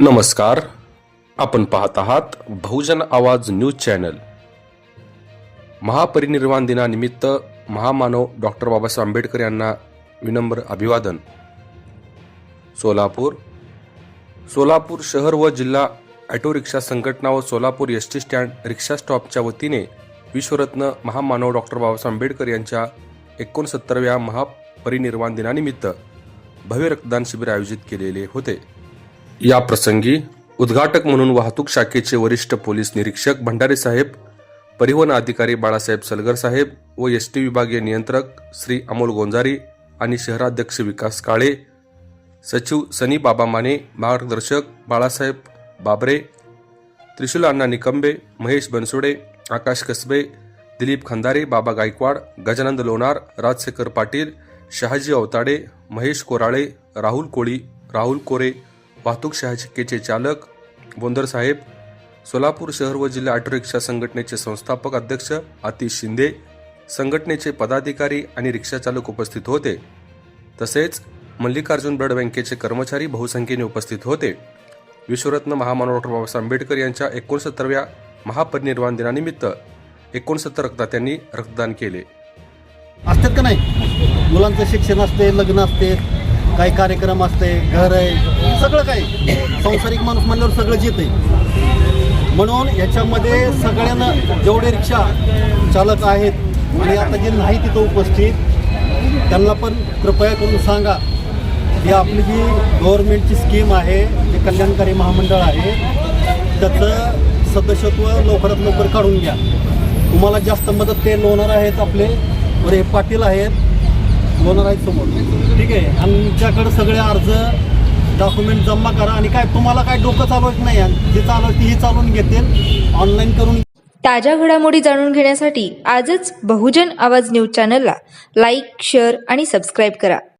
नमस्कार. आपण पाहत आहात बहुजन आवाज न्यूज चॅनल. महापरिनिर्वाण दिनानिमित्त महामानव डॉक्टर बाबासाहेब आंबेडकर यांना विनम्र अभिवादन. सोलापूर. सोलापूर शहर व जिल्हा ऑटो रिक्षा संघटना व Solapur S T stand rickshaw स्टॉपच्या वतीने विश्वरत्न महामानव डॉक्टर बाबासाहेब आंबेडकर यांच्या एकोणसत्तरव्या महापरिनिर्वाण दिनानिमित्त भव्य रक्तदान शिबिर आयोजित केलेले होते. या प्रसंगी उद्घाटक म्हणून वाहतूक शाखेचे वरिष्ठ पोलीस निरीक्षक भंडारे साहेब परिवहन अधिकारी बाळासाहेब सलगर साहेब व एस टी विभागीय नियंत्रक श्री अमोल गोंजारी आणि शहराध्यक्ष विकास काळे सचिव सनी बाबा माने मार्गदर्शक बाळासाहेब बाबरे त्रिशूल अण्णा निकंबे महेश बनसोडे आकाश कसबे दिलीप खंदारे बाबा गायकवाड गजानंद लोणार राजशेखर पाटील शहाजी अवताडे महेश कोराळे राहुल कोळी राहुल कोरे वाहतूक शाखेचे चालक बोंदर साहेब सोलापूर शहर व जिल्हा ऑटो रिक्षा संघटनेचे संस्थापक अध्यक्ष आतिश शिंदे संघटनेचे पदाधिकारी आणि रिक्षाचालक उपस्थित होते. तसेच मल्लिकार्जुन ब्लड बँकेचे कर्मचारी बहुसंख्येने उपस्थित होते. विश्वरत्न महामानव डॉक्टर बाबासाहेब आंबेडकर यांच्या एकोणसत्तरव्या महापरिनिर्वाण दिनानिमित्त एकोणसत्तर रक्तदात्यांनी रक्तदान केले. असतात का नाही? मुलांचं शिक्षण असते लग्न असते. काही कार्यक्रम असते घर आहे सगळं काही. सांसारिक माणूस म्हणल्यावर सगळंच आहे म्हणून याच्यामध्ये सगळ्यांना जेवढे रिक्षा चालक आहेत आणि आता जे नाही तिथं उपस्थित त्यांना पण कृपया करून सांगा. की आपली जी गव्हर्नमेंटची स्कीम आहे जे कल्याणकारी महामंडळ आहे त्याचं सदस्यत्व लवकरात लवकर काढून घ्या. तुम्हाला जास्त मदत ते लोणार आहेत आपले बरे हे पाटील आहेत लोणार आहेत समोर ठीक आहे आमच्याकडे सगळे अर्ज डॉक्युमेंट जमा करा आणि काय तुम्हाला काय डोकं चालवत नाही आणि जे चालवत ही चालवून घेतील. ऑनलाईन करून ताज्या घडामोडी जाणून घेण्यासाठी आजच बहुजन आवाज न्यूज चॅनलला लाईक शेअर आणि सबस्क्राईब करा.